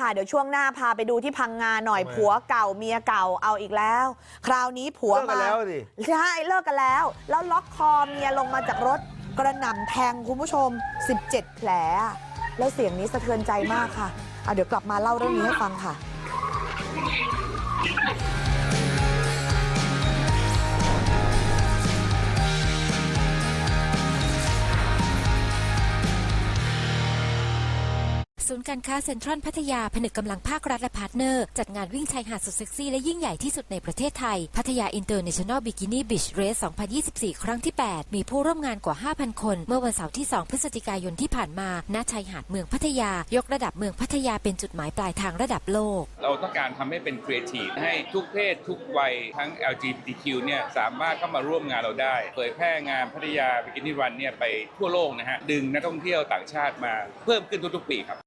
ค่ะเดี๋ยวช่วงหน้าพาไปดูที่พังงาหน่อยทำไมผัวเก่าเมียเก่าเอาอีกแล้ว คราวนี้ผัวเลิกกัมานแล้วดิใช่เลิกกันแล้ว แล้วล็อกคอเมียลงมาจากรถกระหน่ำแทงคุณผู้ชม 17 แผลอะแล้วเสียงนี้สะเทือนใจมากค่ะเอาเดี๋ยวกลับมาเล่าเรื่องนี้ให้ฟังค่ะ ศูนย์การค้าเซ็นทรัลพัทยาผนึกกำลังภาครัฐและพาร์ทเนอร์ จัดงานวิ่งชายหาดสุดเซ็กซี่และยิ่งใหญ่ที่สุดในประเทศไทย พัทยาอินเตอร์เนชั่นแนลบิกินี่บีชเรส 2024 ครั้งที่ 8 มีผู้ร่วมงานกว่า 5,000 คน เมื่อวันเสาร์ที่ 2 พฤศจิกายนที่ผ่านมา ณ ชายหาดเมืองพัทยา ยกระดับเมืองพัทยาเป็นจุดหมายปลายทางระดับโลก เราต้องการทำให้เป็นครีเอทีฟให้ทุกเพศทุกวัยทั้ง LGBTQ เนี่ยสามารถเข้ามาร่วมงานเราได้เผยแพร่งานพัทยาบิกินี่รันเนี่ยไปทั่วโลกนะฮะดึงนักท่องเที่ยวต่างชาติมาเพิ่มขึ้นทุกๆปีครับ